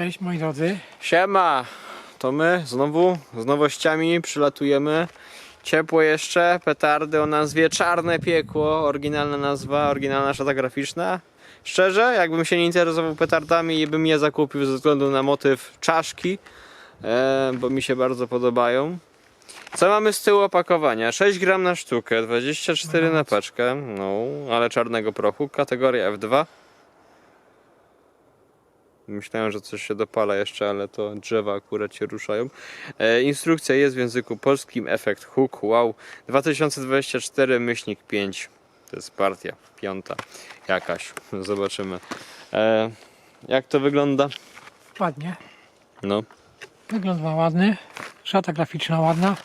Cześć moi drodzy. Siema! To my znowu z nowościami przylatujemy. Ciepło jeszcze, petardy o nazwie Czarne Piekło, oryginalna nazwa, oryginalna szata graficzna. Szczerze, jakbym się nie interesował petardami i bym je zakupił ze względu na motyw czaszki, e, bo mi się bardzo podobają. Co mamy z tyłu opakowania? 6 gram na sztukę, 24 na paczkę, no, ale czarnego prochu, kategoria F2. Myślałem, że coś się dopala jeszcze, ale to drzewa akurat się ruszają. E, instrukcja jest w języku polskim, efekt hook, wow. 2024 myślnik 5. To jest partia, piąta jakaś. Zobaczymy. E, jak to wygląda? Ładnie. No, Wygląd ma ładny. Szata graficzna ładna.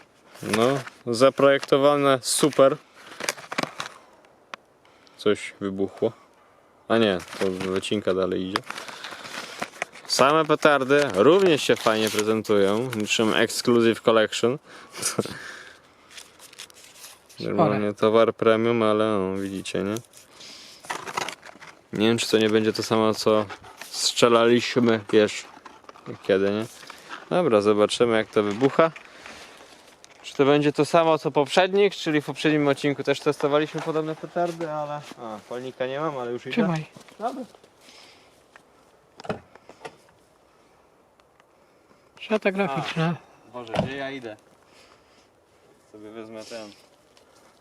no, zaprojektowane super. Coś wybuchło. A nie, to wycinka dalej idzie. Same petardy również się fajnie prezentują, niczym Exclusive Collection. Normalnie towar premium, ale no, widzicie, nie? Nie wiem, czy to nie będzie to samo, co strzelaliśmy, wiesz, kiedy, nie? Dobra, zobaczymy, jak to wybucha. Czy to będzie to samo, co poprzednik, czyli w poprzednim odcinku też testowaliśmy podobne petardy, ale... A, palnika nie mam, ale już idę. Trzymaj. Dobra. Szata graficzna. Boże, gdzie ja idę? Sobie wezmę ten.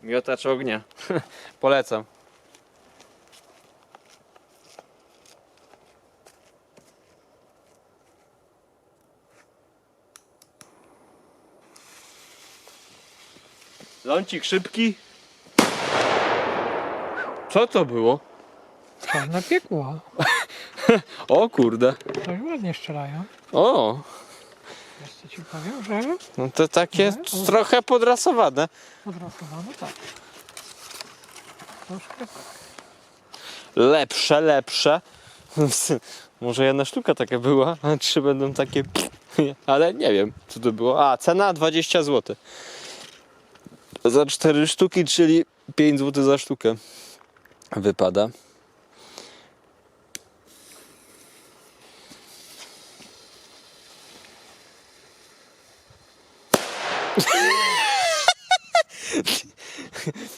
Miotacz ognia. Polecam. Lącik szybki. Co to było? Czarne piekło. O kurde. Coś ładnie strzelają. O, Co ci powiem, że no to takie No. trochę podrasowane. podrasowano tak. Troszkę tak. lepsze, lepsze. Może jedna sztuka taka była, a trzy będą takie. Ale nie wiem, co to było. A, cena 20 zł. Za cztery sztuki, czyli 5 zł za sztukę. Wypada.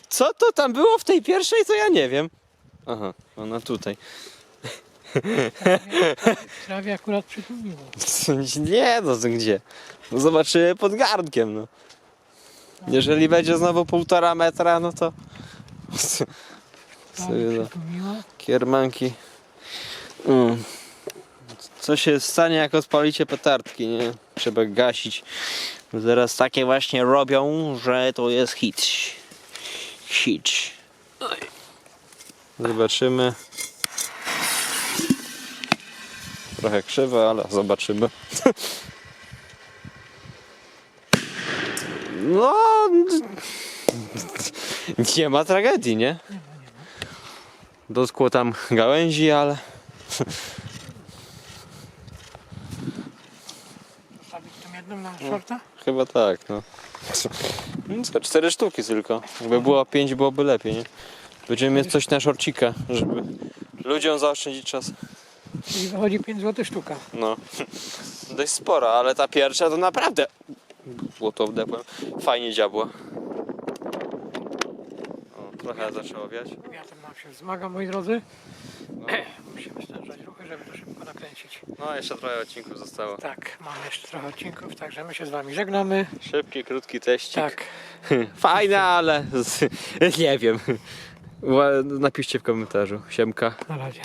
Co to tam było w tej pierwszej, to ja nie wiem. Aha, ona tutaj. Trawie akurat przytłumiło. Nie, no to gdzie? No zobaczymy pod garnkiem, no. Jeżeli będzie znowu półtora metra, no to... Sobie przytłumiło. kiermanki. Mm. Co się stanie, jak odpalicie petardki, nie? Trzeba gasić. Zaraz takie właśnie robią, że to jest hit. Hit. Zobaczymy. Trochę krzywe, ale zobaczymy. No. Nie ma tragedii, nie? Dotkło tam gałęzi, ale. Jedną na shorta? Chyba tak, no. No co, cztery sztuki tylko. Jakby było pięć, byłoby lepiej, nie? Będziemy mieć coś na szorcika, żeby ludziom zaoszczędzić czas. Czyli wychodzi 5 zł sztuka. No. Dość spora, ale ta pierwsza to naprawdę. Złoto wdepłem. Fajnie dziabła. O, trochę zaczęło wiać. Wiatr nam się wzmaga moi drodzy. Musimy stężać żeby to szybko nakręcić. No, jeszcze trochę odcinków zostało. Tak, mamy jeszcze trochę odcinków, także my się z wami żegnamy. Szybki, krótki teścik. Tak, Fajne, ale z... nie wiem. Napiszcie w komentarzu. Siemka. na razie.